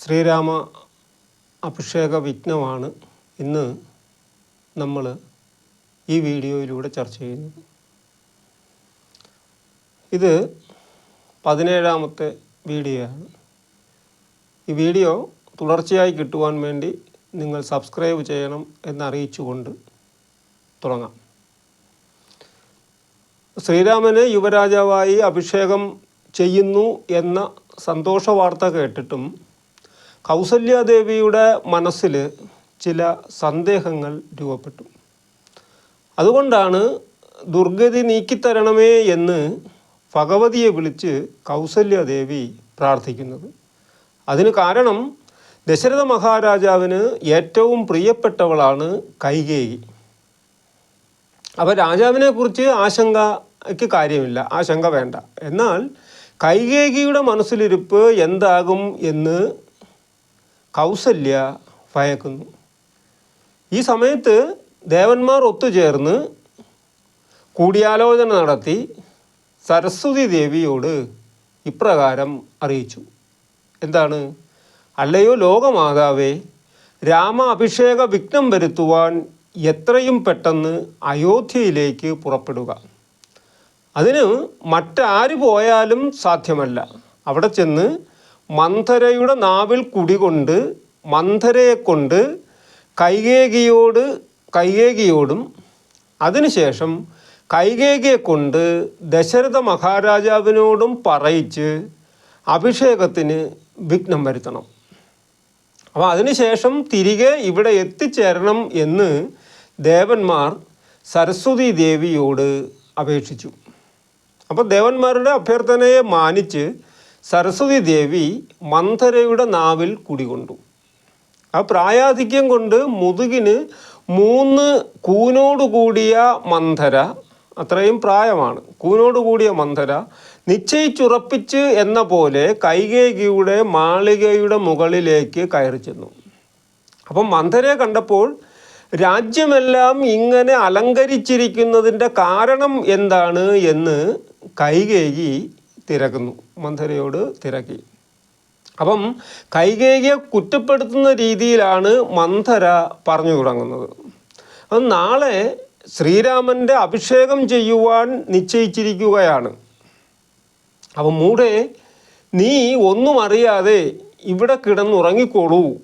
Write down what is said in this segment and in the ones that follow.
ശ്രീരാമ അഭിഷേക വിഘ്നമാണ് ഇന്ന് നമ്മൾ ഈ വീഡിയോയിലൂടെ ചർച്ച ചെയ്യുന്നത്. ഇത് പതിനേഴാമത്തെ വീഡിയോ ആണ് ഈ വീഡിയോ തുടർച്ചയായി കിട്ടുവാൻ വേണ്ടി നിങ്ങൾ സബ്സ്ക്രൈബ് ചെയ്യണം എന്നറിയിച്ചുകൊണ്ട് തുടങ്ങാം. ശ്രീരാമന് യുവരാജാവായി അഭിഷേകം ചെയ്യുന്നു എന്ന സന്തോഷ വാർത്ത കേട്ടിട്ടും കൗസല്യാദേവിയുടെ മനസ്സിൽ ചില സന്ദേഹങ്ങൾ രൂപപ്പെട്ടു. അതുകൊണ്ടാണ് ദുർഗതി നീക്കിത്തരണമേ എന്ന് ഭഗവതിയെ വിളിച്ച് കൗസല്യാദേവി പ്രാർത്ഥിക്കുന്നത്. അതിന് കാരണം ദശരഥ മഹാരാജാവിന് ഏറ്റവും പ്രിയപ്പെട്ടവളാണ് കൈകേയി. അപ്പോൾ രാജാവിനെ കുറിച്ച് ആശങ്കയ്ക്ക് കാര്യമില്ല ആശങ്ക വേണ്ട. എന്നാൽ കൈകേകിയുടെ മനസ്സിലിരിപ്പ് എന്താകും എന്ന് കൗസല്യ ഭയക്കുന്നു. ഈ സമയത്ത് ദേവന്മാർ ഒത്തുചേർന്ന് കൂടിയാലോചന നടത്തി സരസ്വതി ദേവിയോട് ഇപ്രകാരം അറിയിച്ചു. എന്താണ്? അല്ലയോ ലോകമാതാവേ രാമ അഭിഷേക വിഘ്നം വരുത്തുവാൻ എത്രയും പെട്ടെന്ന് അയോധ്യയിലേക്ക് പുറപ്പെടുക. അതിന് മറ്റാര് പോയാലും സാധ്യമല്ല. അവിടെ ചെന്ന് മന്ധരയുടെ നാവിൽ കുടികൊണ്ട് മന്ധരയെ കൊണ്ട് കൈകേകിയോട് കൈകേകിയോടും അതിനുശേഷം കൈകേകിയെ കൊണ്ട് ദശരഥ മഹാരാജാവിനോടും പറയിച്ച് അഭിഷേകത്തിന് വിഘ്നം വരുത്തണം. അപ്പോൾ അതിനുശേഷം തിരികെ ഇവിടെ എത്തിച്ചേരണം എന്ന് ദേവന്മാർ സരസ്വതി ദേവിയോട് അപേക്ഷിച്ചു. അപ്പോൾ ദേവന്മാരുടെ അഭ്യർത്ഥനയെ മാനിച്ച് സരസ്വതി ദേവി മന്ധരയുടെ നാവിൽ കുടികൊണ്ടു. ആ പ്രായാധിക്യം കൊണ്ട് മുതുകിന് മൂന്ന് കൂനോട് കൂടിയ മന്ധര അത്രയും പ്രായമാണ് കൂനോട് കൂടിയ മന്ധര നിശ്ചയിച്ചുറപ്പിച്ച് എന്ന പോലെ കൈകേകിയുടെ മാളികയുടെ മുകളിലേക്ക് കയറി ചെന്നു. അപ്പം മന്ധരയെ കണ്ടപ്പോൾ രാജ്യമെല്ലാം ഇങ്ങനെ അലങ്കരിച്ചിരിക്കുന്നതിന്റെ കാരണം എന്താണ് എന്ന് കൈകേകി തിരക്കുന്നു. മന്ധരയോട് തിരക്കി. അപ്പം കൈകേകിയെ കുറ്റപ്പെടുത്തുന്ന രീതിയിലാണ് മന്ധര പറഞ്ഞു തുടങ്ങുന്നത്. അത് നാളെ ശ്രീരാമന്റെ അഭിഷേകം ചെയ്യുവാൻ നിശ്ചയിച്ചിരിക്കുകയാണ്. അപ്പം മൂടെ നീ ഒന്നും അറിയാതെ ഇവിടെ കിടന്നുറങ്ങിക്കോളൂ.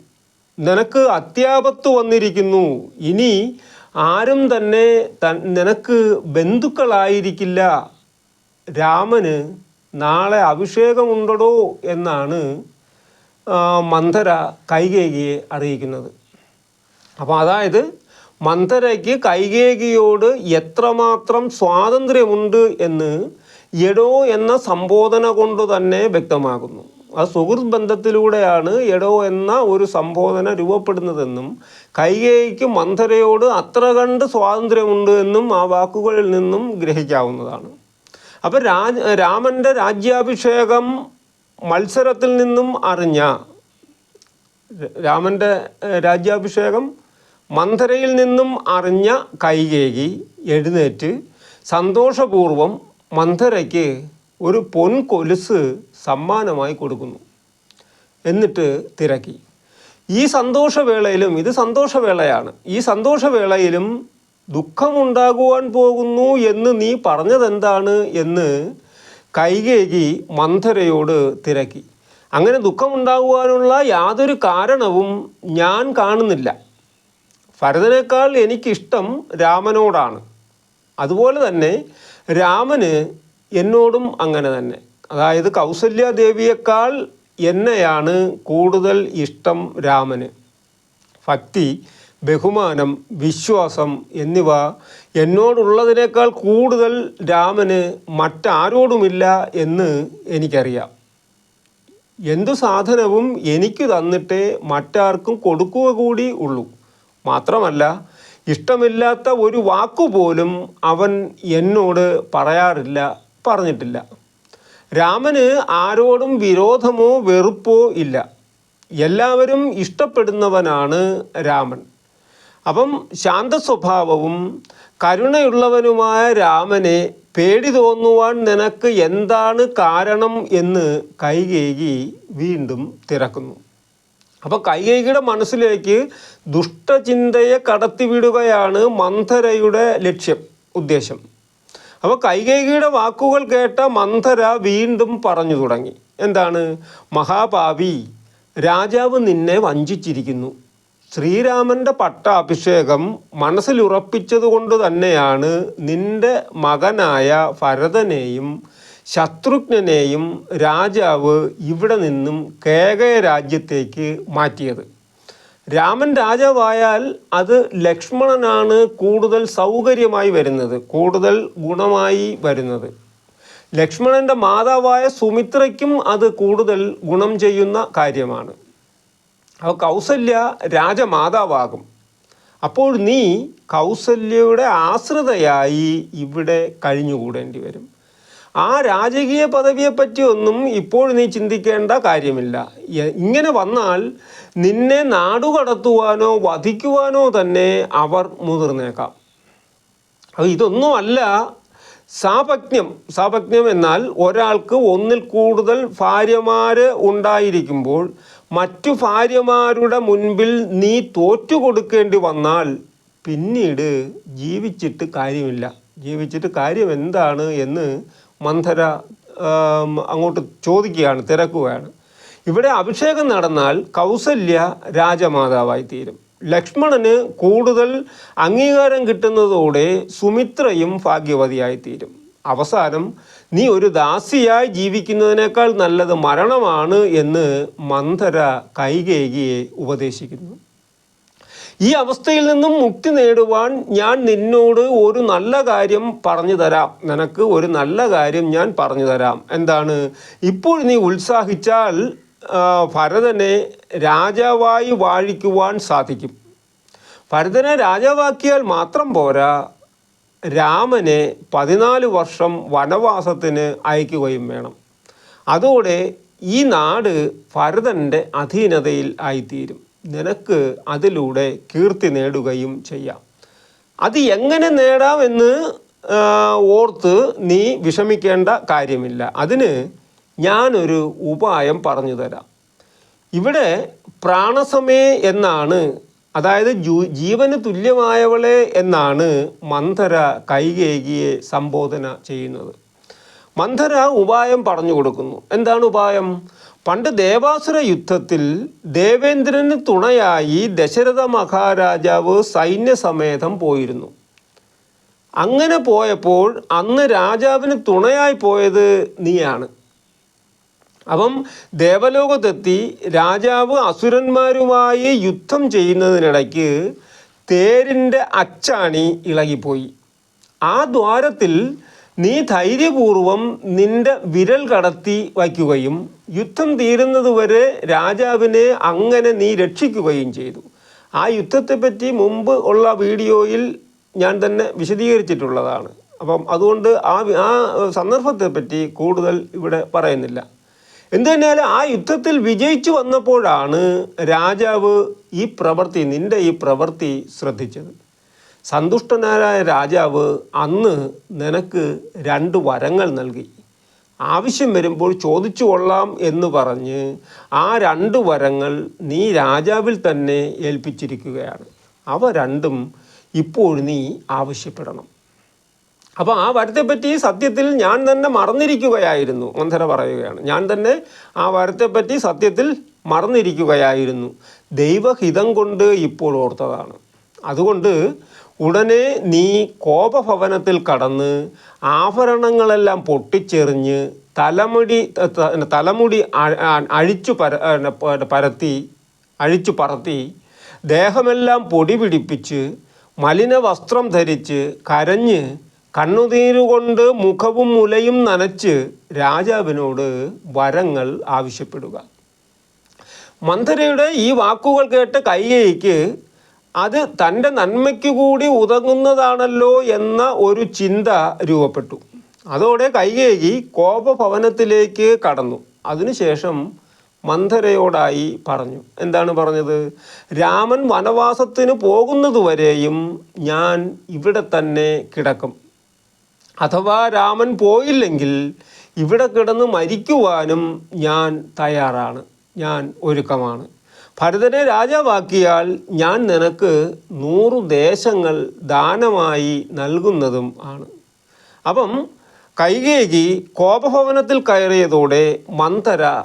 നിനക്ക് അത്യാപത്ത് വന്നിരിക്കുന്നു. ഇനി ആരും തന്നെ നിനക്ക് ബന്ധുക്കളായിരിക്കില്ല. രാമന് നാളെ അഭിഷേകമുണ്ടടോ എന്നാണ് മന്ധര കൈകേകിയെ അറിയിക്കുന്നത്. അപ്പോൾ അതായത് മന്ധരയ്ക്ക് കൈകേകിയോട് എത്രമാത്രം സ്വാതന്ത്ര്യമുണ്ട് എന്ന് എടോ എന്ന സംബോധന കൊണ്ട് തന്നെ വ്യക്തമാകുന്നു. ആ സുഹൃത്ത് ബന്ധത്തിലൂടെയാണ് എടോ എന്ന ഒരു സംബോധന രൂപപ്പെടുന്നതെന്നും കൈകേയിക്ക് മന്ധരയോട് അത്ര കണ്ട് സ്വാതന്ത്ര്യമുണ്ട് എന്നും ആ വാക്കുകളിൽ നിന്നും ഗ്രഹിക്കാവുന്നതാണ്. അപ്പം രാജ രാമന്റെ രാജ്യാഭിഷേകം മത്സരത്തിൽ നിന്നും അറിഞ്ഞ രാമന്റെ രാജ്യാഭിഷേകം മന്ധരയിൽ നിന്നും അറിഞ്ഞ കൈകേകി എഴുന്നേറ്റ് സന്തോഷപൂർവം മന്ധരയ്ക്ക് ഒരു പൊൻകൊലുസ് സമ്മാനമായി കൊടുക്കുന്നു. എന്നിട്ട് തിരക്കി. ഈ സന്തോഷവേളയിലും ഇത് സന്തോഷവേളയാണ്. ഈ സന്തോഷവേളയിലും ദുഃഖമുണ്ടാകുവാൻ പോകുന്നു എന്ന് നീ പറഞ്ഞതെന്താണ് എന്ന് കൈകേകി മന്ധരയോട് തിരക്കി. അങ്ങനെ ദുഃഖമുണ്ടാകുവാനുള്ള യാതൊരു കാരണവും ഞാൻ കാണുന്നില്ല. ഭരതനേക്കാൾ എനിക്കിഷ്ടം രാമനോടാണ്. അതുപോലെ തന്നെ രാമന് എന്നോടും അങ്ങനെ തന്നെ. അതായത് കൗസല്യാദേവിയേക്കാൾ എന്നെയാണ് കൂടുതൽ ഇഷ്ടം രാമന്. ഭക്തി ബഹുമാനം വിശ്വാസം എന്നിവ എന്നോടുള്ളതിനേക്കാൾ കൂടുതൽ രാമന് മറ്റാരോടുമില്ല എന്ന് എനിക്കറിയാം. എന്തു സാധനവും എനിക്ക് തന്നിട്ടേ മറ്റാർക്കും കൊടുക്കുക കൂടി ഉള്ളൂ. മാത്രമല്ല ഇഷ്ടമില്ലാത്ത ഒരു വാക്കുപോലും അവൻ എന്നോട് പറയാറില്ല പറഞ്ഞിട്ടില്ല. രാമന് ആരോടും വിരോധമോ വെറുപ്പോ ഇല്ല. എല്ലാവരും ഇഷ്ടപ്പെടുന്നവനാണ് രാമൻ. അപ്പം ശാന്ത സ്വഭാവവും കരുണയുള്ളവനുമായ രാമനെ പേടി തോന്നുവാൻ നിനക്ക് എന്താണ് കാരണം എന്ന് കൈകേകി വീണ്ടും തിരക്കുന്നു. അപ്പോൾ കൈകേകിയുടെ മനസ്സിലേക്ക് ദുഷ്ടചിന്തയെ കടത്തിവിടുകയാണ് മന്ധരയുടെ ലക്ഷ്യം ഉദ്ദേശം. അപ്പോൾ കൈകേകിയുടെ വാക്കുകൾ കേട്ട മന്ധര വീണ്ടും പറഞ്ഞു തുടങ്ങി. എന്താണ്? മഹാഭാവി രാജാവ് നിന്നെ വഞ്ചിച്ചിരിക്കുന്നു. ശ്രീരാമന്റെ പട്ടാഭിഷേകം മനസ്സിലുറപ്പിച്ചതുകൊണ്ട് തന്നെയാണ് നിന്റെ മകനായ ഭരതനെയും ശത്രുഘ്നെയും രാജാവ് ഇവിടെ നിന്നും കേകയ രാജ്യത്തേക്ക് മാറ്റിയത്. രാമൻ രാജാവായാൽ അത് ലക്ഷ്മണനാണ് കൂടുതൽ സൗകര്യമായി വരുന്നത് കൂടുതൽ ഗുണമായി വരുന്നത്. ലക്ഷ്മണന്റെ മാതാവായ സുമിത്രയ്ക്കും അത് കൂടുതൽ ഗുണം ചെയ്യുന്ന കാര്യമാണ്. അപ്പോൾ കൗസല്യ രാജമാതാവാകും. അപ്പോൾ നീ കൗസല്യയുടെ ആശ്രിതയായി ഇവിടെ കഴിഞ്ഞുകൂടേണ്ടി വരും. ആ രാജകീയ പദവിയെപ്പറ്റി ഒന്നും ഇപ്പോൾ നീ ചിന്തിക്കേണ്ട കാര്യമില്ല. ഇങ്ങനെ വന്നാൽ നിന്നെ നാടുകടത്തുവാനോ വധിക്കുവാനോ തന്നെ അവർ മുതിർന്നേക്കാം. അപ്പോൾ ഇതൊന്നുമല്ല സാപജ്ഞം. സാപജ്ഞം എന്നാൽ ഒരാൾക്ക് ഒന്നിൽ കൂടുതൽ ഭാര്യമാർ ഉണ്ടായിരിക്കുമ്പോൾ മറ്റു ഭാര്യമാരുടെ മുൻപിൽ നീ തോറ്റു കൊടുക്കേണ്ടി വന്നാൽ പിന്നീട് ജീവിച്ചിട്ട് കാര്യമില്ല. ജീവിച്ചിട്ട് കാര്യം എന്താണ് എന്ന് മന്ധര അങ്ങോട്ട് ചോദിക്കുകയാണ് തിരക്കുകയാണ്. ഇവിടെ അഭിഷേകം നടന്നാൽ കൗസല്യ രാജമാതാവായി തീരും. ലക്ഷ്മണന് കൂടുതൽ അംഗീകാരം കിട്ടുന്നതോടെ സുമിത്രയും ഭാഗ്യവതിയായി തീരും. അവസാനം നീ ഒരു ദാസിയായി ജീവിക്കുന്നതിനേക്കാൾ നല്ലത് മരണമാണ് എന്ന് മന്ധര കൈകേകിയെ ഉപദേശിക്കുന്നു. ഈ അവസ്ഥയിൽ നിന്നും മുക്തി നേടുവാൻ ഞാൻ നിന്നോട് ഒരു നല്ല കാര്യം പറഞ്ഞു തരാം. നിനക്ക് ഒരു നല്ല കാര്യം ഞാൻ പറഞ്ഞു തരാം. എന്താണ്? ഇപ്പോൾ നീ ഉത്സാഹിച്ചാൽ ഭരതനെ രാജാവായി വാഴിക്കുവാൻ സാധിക്കും. ഭരതനെ രാജാവാക്കിയാൽ മാത്രം പോരാ. രാമനെ പതിനാല് വർഷം വനവാസത്തിന് അയക്കുകയും വേണം. അതോടെ ഈ നാട് ഭരതന്റെ അധീനതയിൽ ആയിത്തീരും. നിനക്ക് അതിലൂടെ കീർത്തി നേടുകയും ചെയ്യാം. അത് എങ്ങനെ നേടാമെന്ന് ഓർത്ത് നീ വിഷമിക്കേണ്ട കാര്യമില്ല. അതിന് ഞാനൊരു ഉപായം പറഞ്ഞു തരാം. ഇവിടെ പ്രാണസമേ എന്നാണ് അതായത് ജീവന് തുല്യമായവളെ എന്നാണ് മന്ധര കൈകേകിയെ സംബോധന ചെയ്യുന്നത്. മന്ധര ഉപായം പറഞ്ഞു കൊടുക്കുന്നു. എന്താണ് ഉപായം? പണ്ട് ദേവാസുര യുദ്ധത്തിൽ ദേവേന്ദ്രന് തുണയായി ദശരഥ മഹാരാജാവ് സൈന്യസമേതം പോയിരുന്നു. അങ്ങനെ പോയപ്പോൾ അന്ന് രാജാവിന് തുണയായി പോയത് നീയാണ്. അപ്പം ദേവലോകത്തെത്തി രാജാവ് അസുരന്മാരുമായി യുദ്ധം ചെയ്യുന്നതിനിടയ്ക്ക് തേരിന്റെ അച്ചാണി ഇളകിപ്പോയി. ആ ദ്വാരത്തിൽ നീ ധൈര്യപൂർവം നിന്റെ വിരൽ കടത്തി വയ്ക്കുകയും യുദ്ധം തീരുന്നതുവരെ രാജാവിനെ അങ്ങനെ നീ രക്ഷിക്കുകയും ചെയ്തു. ആ യുദ്ധത്തെപ്പറ്റി മുമ്പ് ഉള്ള വീഡിയോയിൽ ഞാൻ തന്നെ വിശദീകരിച്ചിട്ടുള്ളതാണ്. അപ്പം അതുകൊണ്ട് ആ ആ സന്ദർഭത്തെപ്പറ്റി കൂടുതൽ ഇവിടെ പറയുന്നില്ല. എന്തു ആ യുദ്ധത്തിൽ വിജയിച്ചു വന്നപ്പോഴാണ് രാജാവ് ഈ പ്രവൃത്തി നിന്റെ ഈ പ്രവൃത്തി ശ്രദ്ധിച്ചത്. സന്തുഷ്ടനായ രാജാവ് അന്ന് നിനക്ക് രണ്ട് വരങ്ങൾ നൽകി. ആവശ്യം വരുമ്പോൾ ചോദിച്ചു കൊള്ളാം എന്ന് പറഞ്ഞ് ആ രണ്ട് വരങ്ങൾ നീ രാജാവിൽ തന്നെ ഏൽപ്പിച്ചിരിക്കുകയാണ്. അവ രണ്ടും ഇപ്പോൾ നീ ആവശ്യപ്പെടണം. അപ്പോൾ ആ വരത്തെപ്പറ്റി സത്യത്തിൽ ഞാൻ തന്നെ മറന്നിരിക്കുകയായിരുന്നു മന്ധര പറയുകയാണ്. ഞാൻ തന്നെ ആ വരത്തെപ്പറ്റി സത്യത്തിൽ മറന്നിരിക്കുകയായിരുന്നു. ദൈവഹിതം കൊണ്ട് ഇപ്പോൾ ഓർത്തതാണ്. അതുകൊണ്ട് ഉടനെ നീ കോപഭവനത്തിൽ കടന്ന് ആഭരണങ്ങളെല്ലാം പൊട്ടിച്ചെറിഞ്ഞ് തലമുടി തലമുടി അഴിച്ചു പര പരത്തി അഴിച്ചു പറത്തി ദേഹമെല്ലാം പൊടി പിടിപ്പിച്ച് മലിന വസ്ത്രം ധരിച്ച് കരഞ്ഞ് കണ്ണുനീരുകൊണ്ട് മുഖവും മുലയും നനച്ച് രാജാവിനോട് വരങ്ങൾ ആവശ്യപ്പെടുക. മന്ധരയുടെ ഈ വാക്കുകൾ കേട്ട് കൈകേയിക്ക് അത് തന്റെ നന്മയ്ക്ക് കൂടി ഉതകുന്നതാണല്ലോ എന്ന ഒരു ചിന്ത രൂപപ്പെട്ടു. അതോടെ കൈകേയി കോപഭവനത്തിലേക്ക് കടന്നു. അതിനുശേഷം മന്ധരയോടായി പറഞ്ഞു. എന്താണ് പറഞ്ഞത്? രാമൻ വനവാസത്തിന് പോകുന്നതുവരെയും ഞാൻ ഇവിടെ തന്നെ കിടക്കും. അഥവാ രാമൻ പോയില്ലെങ്കിൽ ഇവിടെ കിടന്ന് മരിക്കുവാനും ഞാൻ തയ്യാറാണ്. ഞാൻ ഒരുക്കമാണ്. ഭരതനെ രാജാവാക്കിയാൽ ഞാൻ നിനക്ക് നൂറു ദേശങ്ങൾ ദാനമായി നൽകുന്നതും ആണ്. അപ്പം കൈകേകി കോപഭവനത്തിൽ കയറിയതോടെ മന്ദര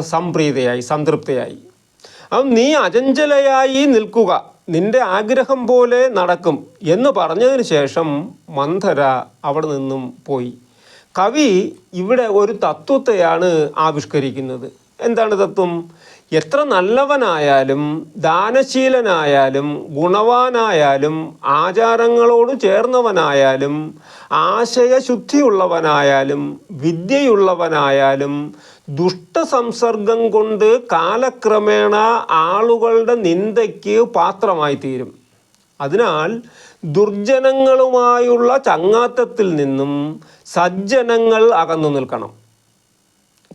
സംപ്രീതയായി സംതൃപ്തയായി. അപ്പം നീ അചഞ്ചലയായി നിൽക്കുക. നിന്റെ ആഗ്രഹം പോലെ നടക്കും എന്ന് പറഞ്ഞതിന് ശേഷം മന്ധര അവിടെ നിന്നും പോയി. കവി ഇവിടെ ഒരു തത്വത്തെയാണ് ആവിഷ്കരിക്കുന്നത്. എന്താണ് തത്വം? എത്ര നല്ലവനായാലും ദാനശീലനായാലും ഗുണവാനായാലും ആചാരങ്ങളോട് ചേർന്നവനായാലും ആശയശുദ്ധിയുള്ളവനായാലും വിദ്യയുള്ളവനായാലും ദുഷ്ടസംസർഗം കൊണ്ട് കാലക്രമേണ ആളുകളുടെ നിന്ദയ്ക്ക് പാത്രമായി തീരും അതിനാൽ ദുർജനങ്ങളുമായുള്ള ചങ്ങാത്തത്തിൽ നിന്നും സജ്ജനങ്ങൾ അകന്നു നിൽക്കണം.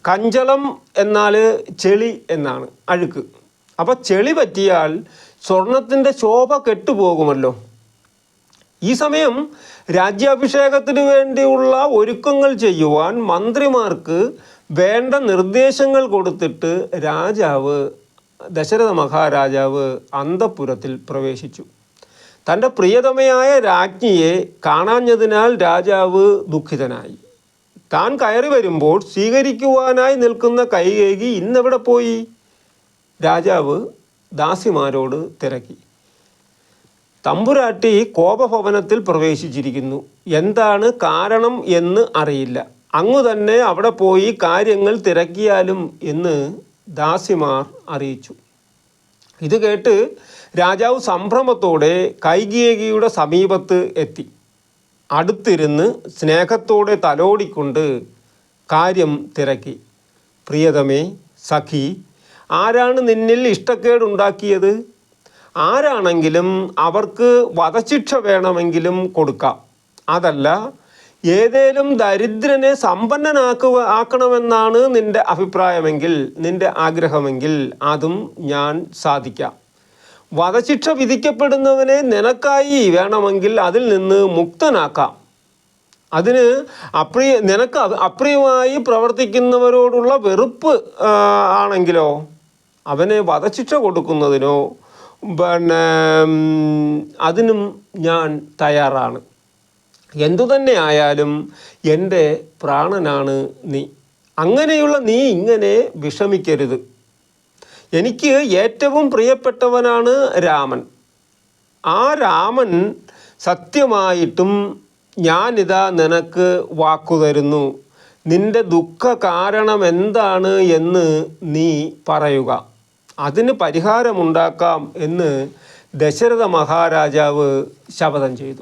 കഞ്ചളം എന്നാൽ ചെളി എന്നാണ് അഴുക്ക്. അപ്പോൾ ചെളി പറ്റിയാൽ സ്വർണത്തിന്റെ ശോഭ കെട്ടുപോകുമല്ലോ. ഈ സമയം രാജ്യാഭിഷേകത്തിന് വേണ്ടിയുള്ള ഒരുക്കങ്ങൾ ചെയ്യുവാൻ മന്ത്രിമാർക്ക് വേണ്ട നിർദ്ദേശങ്ങൾ കൊടുത്തിട്ട് രാജാവ് ദശരഥ മഹാരാജാവ് അന്തപുരത്തിൽ പ്രവേശിച്ചു. തന്റെ പ്രിയതമയായ രാജ്ഞിയെ കാണാഞ്ഞതിനാൽ രാജാവ് ദുഃഖിതനായി. താൻ കയറി വരുമ്പോൾ സ്വീകരിക്കുവാനായി നിൽക്കുന്ന കൈകേകി ഇന്നെവിടെ പോയി? രാജാവ് ദാസിമാരോട് തിരക്കി. തമ്പുരാട്ടി കോപഭവനത്തിൽ പ്രവേശിച്ചിരിക്കുന്നു. എന്താണ് കാരണം എന്ന് അറിയില്ല. അങ്ങു തന്നെ അവിടെ പോയി കാര്യങ്ങൾ തിരക്കിയാലും എന്ന് ദാസിമാർ അറിയിച്ചു. ഇത് കേട്ട് രാജാവ് സംഭ്രമത്തോടെ കൈകേകിയുടെ സമീപത്ത് എത്തി. അടുത്തിരുന്ന് സ്നേഹത്തോടെ തലോടിക്കൊണ്ട് കാര്യം തിരക്കി. പ്രിയതമേ സഖി ആരാണ് നിന്നിൽ ഇഷ്ടക്കേടുണ്ടാക്കിയത്? ആരാണെങ്കിലും അവർക്ക് വധശിക്ഷ വേണമെങ്കിലും കൊടുക്കാം. അതല്ല ഏതേലും ദരിദ്രനെ സമ്പന്നനാക്കുക ആക്കണമെന്നാണ് നിന്റെ അഭിപ്രായമെങ്കിൽ നിന്റെ ആഗ്രഹമെങ്കിൽ അതും ഞാൻ സാധിക്കാം. വധശിക്ഷ വിധിക്കപ്പെടുന്നവനെ നിനക്കായി വേണമെങ്കിൽ അതിൽ നിന്ന് മുക്തനാക്കാം. അതിന് അപ്രിയ നിനക്ക് അപ്രിയമായി പ്രവർത്തിക്കുന്നവരോടുള്ള വെറുപ്പ് ആണെങ്കിലോ? അവന് വധശിക്ഷ കൊടുക്കുന്നതിനോ? പിന്നെ അതിനും ഞാൻ തയ്യാറാണ്. എന്തു തന്നെ ആയാലും എന്റെ പ്രാണനാണ് നീ. അങ്ങനെയുള്ള നീ ഇങ്ങനെ വിഷമിക്കരുത്. എനിക്ക് ഏറ്റവും പ്രിയപ്പെട്ടവനാണ് രാമൻ. ആ രാമൻ സത്യമായിട്ടും ഞാനിതാ നിനക്ക് വാക്കുതരുന്നു നിന്റെ ദുഃഖ കാരണം എന്താണ് എന്ന് നീ പറയുക. അതിന് പരിഹാരമുണ്ടാക്കാം എന്ന് ദശരഥ മഹാരാജാവ് ശപഥം ചെയ്തു.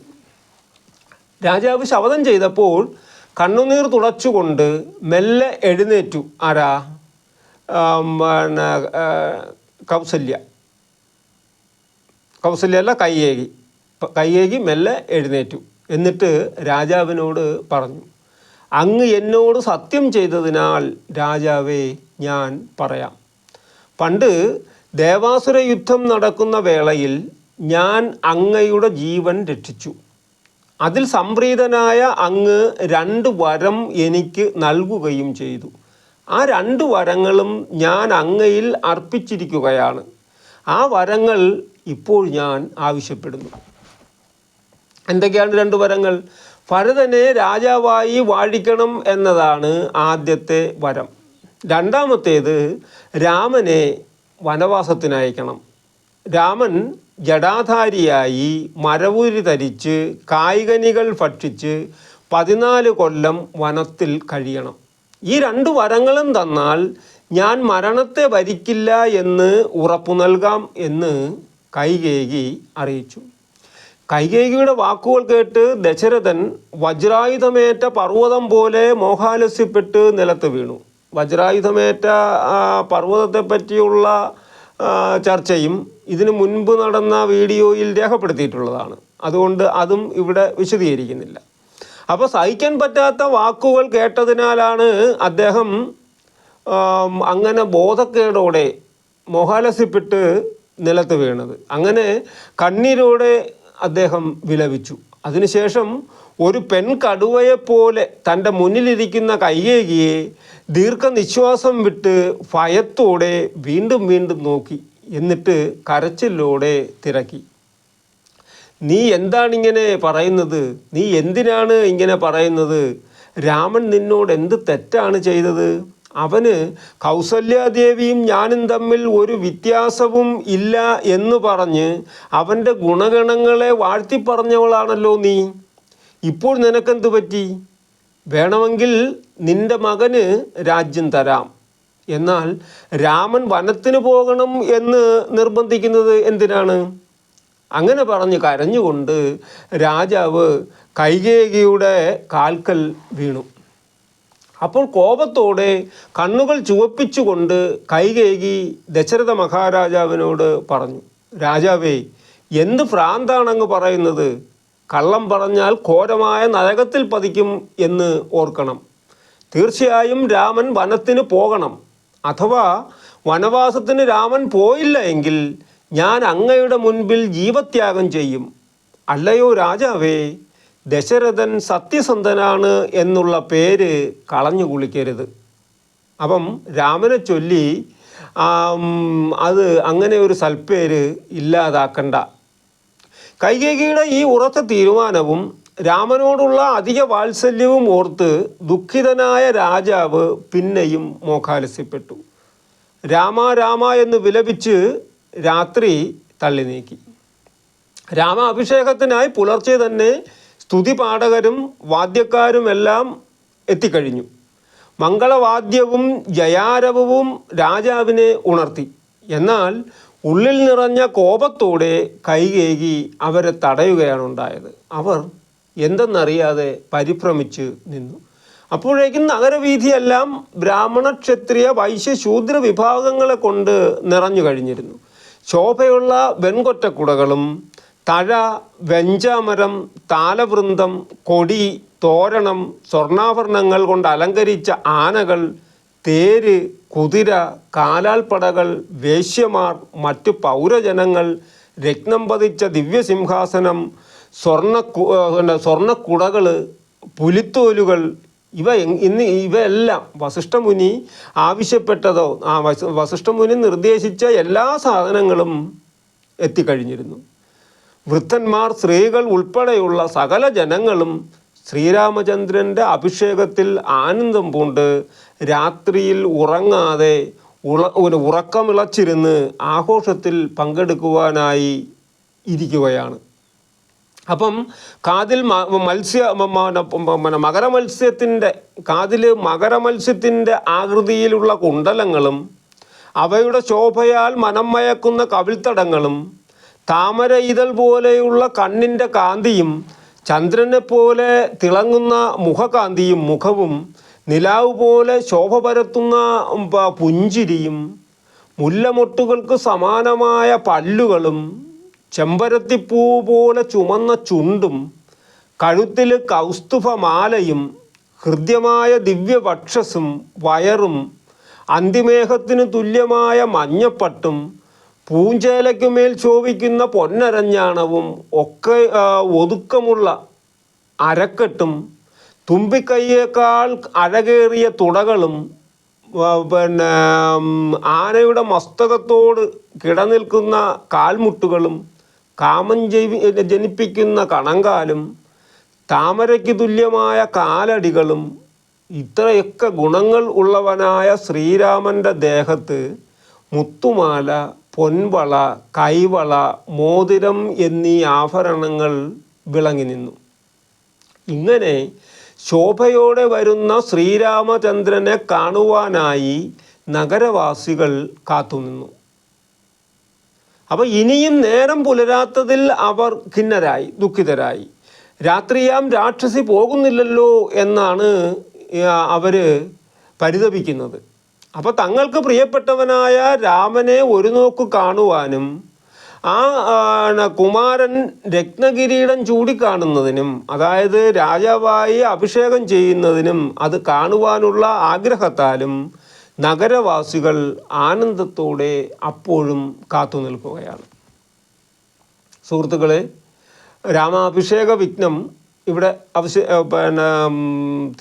രാജാവ് ശപഥം ചെയ്തപ്പോൾ കണ്ണുനീർ തുടച്ചുകൊണ്ട് മെല്ലെ എഴുന്നേറ്റു. ആരാ? പിന്നെ കൗസല്യ കൗസല്യ. അല്ല കയ്യേകി. കയ്യേകി മെല്ലെ എഴുന്നേറ്റു. എന്നിട്ട് രാജാവിനോട് പറഞ്ഞു അങ്ങ് എന്നോട് സത്യം ചെയ്തതിനാൽ രാജാവേ ഞാൻ പറയാം. പണ്ട് ദേവാസുര യുദ്ധം നടക്കുന്ന വേളയിൽ ഞാൻ അങ്ങയുടെ ജീവൻ രക്ഷിച്ചു. അതിൽ സംപ്രീതനായ അങ്ങ് രണ്ട് വരം എനിക്ക് നൽകുകയും ചെയ്തു. ആ രണ്ട് വരങ്ങളും ഞാൻ അങ്ങയിൽ അർപ്പിച്ചിരിക്കുകയാണ്. ആ വരങ്ങൾ ഇപ്പോൾ ഞാൻ ആവശ്യപ്പെടുന്നു. എന്തൊക്കെയാണ് രണ്ട് വരങ്ങൾ? ഭരതനെ രാജാവായി വാഴിക്കണം എന്നതാണ് ആദ്യത്തെ വരം. രണ്ടാമത്തേത് രാമനെ വനവാസത്തിനയക്കണം രാമൻ ജടാധാരിയായി മരവൂരി ധരിച്ച് കായികനികൾ ഭക്ഷിച്ച് പതിനാല് കൊല്ലം വനത്തിൽ കഴിയണം. ഈ രണ്ട് വരങ്ങളും തന്നാൽ ഞാൻ മരണത്തെ വരിക്കില്ല എന്ന് ഉറപ്പു നൽകാം എന്ന് കൈകേകി അറിയിച്ചു. കൈകേകിയുടെ വാക്കുകൾ കേട്ട് ദശരഥൻ വജ്രായുധമേറ്റ പർവതം പോലെ മോഹാലസ്യപ്പെട്ട് നിലത്ത് വീണു. വജ്രായുധമേറ്റ ആ, പർവതത്തെ പറ്റിയുള്ള ചർച്ചയും ഇതിനു മുൻപ് നടന്ന വീഡിയോയിൽ രേഖപ്പെടുത്തിയിട്ടുള്ളതാണ്. അതുകൊണ്ട് അതും ഇവിടെ വിശദീകരിക്കുന്നില്ല. അപ്പോൾ സഹിക്കാൻ പറ്റാത്ത വാക്കുകൾ കേട്ടതിനാലാണ് അദ്ദേഹം അങ്ങനെ ബോധക്കേടോടെ മോഹാലസ്യപ്പെട്ട് നിലത്ത് വീണത്. അങ്ങനെ കണ്ണീരോടെ അദ്ദേഹം വിലപിച്ചു. അതിനുശേഷം ഒരു പെൺ കടുവയെപ്പോലെ തന്റെ മുന്നിലിരിക്കുന്ന കയ്യേകിയെ ദീർഘനിശ്വാസം വിട്ട് ഭയത്തോടെ വീണ്ടും വീണ്ടും നോക്കി. എന്നിട്ട് കരച്ചിലോടെ തിരക്കി. നീ എന്താണ് ഇങ്ങനെ പറയുന്നത്? നീ എന്തിനാണ് ഇങ്ങനെ പറയുന്നത്? രാമൻ നിന്നോട് എന്ത് തെറ്റാണ് ചെയ്തത്? അവന് കൗസല്യാദേവിയും ഞാനും തമ്മിൽ ഒരു വ്യത്യാസവും ഇല്ല എന്ന് പറഞ്ഞ് അവന്റെ ഗുണഗണങ്ങളെ വാഴ്ത്തിപ്പറഞ്ഞവളാണല്ലോ നീ. ഇപ്പോൾ നിനക്കെന്ത് പറ്റി? വേണമെങ്കിൽ നിന്റെ മകന് രാജ്യം തരാം. എന്നാൽ രാമൻ വനത്തിന് പോകണം എന്ന് നിർബന്ധിക്കുന്നത് എന്തിനാണ്? അങ്ങനെ പറഞ്ഞ് കരഞ്ഞുകൊണ്ട് രാജാവ് കൈകേകിയുടെ കാൽക്കൽ വീണു. അപ്പോൾ കോപത്തോടെ കണ്ണുകൾ ചുവപ്പിച്ചുകൊണ്ട് കൈകേകി ദശരഥ മഹാരാജാവിനോട് പറഞ്ഞു രാജാവേ എന്ത് ഭ്രാന്താണങ്ങ് പറയുന്നത്? കള്ളം പറഞ്ഞാൽ ഘോരമായ നരകത്തിൽ പതിക്കും എന്ന് ഓർക്കണം. തീർച്ചയായും രാമൻ വനത്തിന് പോകണം. അഥവാ വനവാസത്തിന് രാമൻ പോയില്ല എങ്കിൽ ഞാൻ അങ്ങയുടെ മുൻപിൽ ജീവത്യാഗം ചെയ്യും. അല്ലയോ രാജാവേ ദശരഥൻ സത്യസന്ധനാണ് എന്നുള്ള പേര് കളഞ്ഞു കുളിക്കരുത്. അപ്പം രാമനെ ചൊല്ലി അത് അങ്ങനെ ഒരു സൽപ്പേര് ഇല്ലാതാക്കണ്ട. കൈകേകിയുടെ ഈ ഉറച്ച തീരുമാനവും രാമനോടുള്ള അധിക വാത്സല്യവും ഓർത്ത് ദുഃഖിതനായ രാജാവ് പിന്നെയും മോഖാലസ്യപ്പെട്ടു രാമ രാമ എന്ന് വിലപിച്ച് രാത്രി തള്ളി നീക്കി. രാമാഭിഷേകത്തിനായി പുലർച്ചെ തന്നെ സ്തുതി പാഠകരും വാദ്യക്കാരുമെല്ലാം എത്തിക്കഴിഞ്ഞു. മംഗളവാദ്യവും ജയാരവവും രാജാവിനെ ഉണർത്തി. എന്നാൽ ഉള്ളിൽ നിറഞ്ഞ കോപത്തോടെ കൈകേകി അവരെ തടയുകയാണ് ഉണ്ടായത്. അവർ എന്തെന്നറിയാതെ പരിഭ്രമിച്ച് നിന്നു. അപ്പോഴേക്കും നഗരവീഥിയെല്ലാം ബ്രാഹ്മണ ക്ഷത്രിയ വൈശ്യ വിഭാഗങ്ങളെ കൊണ്ട് നിറഞ്ഞു കഴിഞ്ഞിരുന്നു. ശോഭയുള്ള വെൺകൊറ്റക്കുടകളും തഴ വെഞ്ചാമരം താലവൃന്ദം കൊടി തോരണം സ്വർണാഭരണങ്ങൾ കൊണ്ട് അലങ്കരിച്ച ആനകൾ തേര് കുതിര കാലാൽപ്പടകൾ വേശ്യമാർ മറ്റു പൗരജനങ്ങൾ രത്നം പതിച്ച ദിവ്യസിംഹാസനം സ്വർണ സ്വർണക്കുടകൾ പുലിത്തോലുകൾ ഇവ ഇന്ന് ഇവയെല്ലാം വസിഷ്ഠമുനി ആവശ്യപ്പെട്ടതോ ആ വസ- വസിഷ്ഠമുനി നിർദ്ദേശിച്ച എല്ലാ സാധനങ്ങളും എത്തിക്കഴിഞ്ഞിരുന്നു. വൃദ്ധന്മാർ സ്ത്രീകൾ ഉൾപ്പെടെയുള്ള സകല ജനങ്ങളും ശ്രീരാമചന്ദ്രന്റെ അഭിഷേകത്തിൽ ആനന്ദം പൂണ്ട് രാത്രിയിൽ ഉറങ്ങാതെ ഉള ഉറക്കമിളച്ചിരുന്ന് ആഘോഷത്തിൽ പങ്കെടുക്കുവാനായി ഇരിക്കുകയാണ്. അപ്പം കാതിൽ മത്സ്യ മകരമത്സ്യത്തിന്റെ കാതിൽ മകരമത്സ്യത്തിന്റെ ആകൃതിയിലുള്ള കുണ്ടലങ്ങളും അവയുടെ ശോഭയാൽ മനം മയക്കുന്ന കവിൾത്തടങ്ങളും താമര ഇതൾ പോലെയുള്ള കണ്ണിന്റെ കാന്തിയും ചന്ദ്രനെ പോലെ തിളങ്ങുന്ന മുഖകാന്തിയും മുഖവും നിലാവ് പോലെ ശോഭ പരത്തുന്ന പുഞ്ചിരിയും മുല്ലമൊട്ടുകൾക്ക് സമാനമായ പല്ലുകളും ചെമ്പരത്തിപ്പൂ പോലെ ചുമന്ന ചുണ്ടും കഴുത്തിൽ കൗസ്തുഭമാലയും ഹൃദ്യമായ ദിവ്യവക്ഷസും വയറും അന്തിമേഘത്തിന് തുല്യമായ മഞ്ഞപ്പട്ടും പൂഞ്ചേലയ്ക്കുമേൽ ശോഭിക്കുന്ന പൊന്നരഞ്ഞാണവും ഒക്കെ ഒതുക്കമുള്ള അരക്കെട്ടും തുമ്പിക്കൈയേക്കാൾ അഴകേറിയ തുടകളും പിന്നെ ആനയുടെ മസ്തകത്തോട് കിടനിൽക്കുന്ന കാൽമുട്ടുകളും കാമം ജനിപ്പിക്കുന്ന കണങ്കാലും താമരയ്ക്ക് തുല്യമായ കാലടികളും ഇത്രയൊക്കെ ഗുണങ്ങൾ ഉള്ളവനായ ശ്രീരാമന്റെ ദേഹത്ത് മുത്തുമാല പൊൻവള കൈവള മോതിരം എന്നീ ആഭരണങ്ങൾ വിളങ്ങി നിന്നു. ഇങ്ങനെ ശോഭയോടെ വരുന്ന ശ്രീരാമചന്ദ്രനെ കാണുവാനായി നഗരവാസികൾ കാത്തുനിന്നു. അപ്പോൾ ഇനിയും നേരം പുലരാത്തതിൽ അവർ ഖിന്നരായി ദുഃഖിതരായി. രാത്രിയാം രാക്ഷസി പോകുന്നില്ലല്ലോ എന്നാണ് അവർ പരിതപിക്കുന്നത്. അപ്പോൾ തങ്ങൾക്ക് പ്രിയപ്പെട്ടവനായ രാമനെ ഒരു നോക്ക് കാണുവാനും ആ കുമാരൻ രത്നകിരീടം ചൂടിക്കാണുന്നതിനും അതായത് രാജാവായി അഭിഷേകം ചെയ്യുന്നതിനും അത് കാണുവാനുള്ള ആഗ്രഹത്താലും നഗരവാസികൾ ആനന്ദത്തോടെ അപ്പോഴും കാത്തു നിൽക്കുകയാണ്. സുഹൃത്തുക്കളെ രാമാഭിഷേക വിഘ്നം ഇവിടെ അവശ പിന്നെ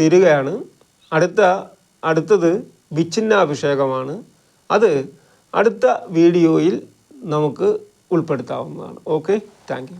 തീരുകയാണ്. അടുത്ത അടുത്തത് വിച്ഛിന്നാഭിഷേകമാണ് അത് അടുത്ത വീഡിയോയിൽ നമുക്ക് ഉൾപ്പെടുത്താവുന്നതാണ്. Okay thank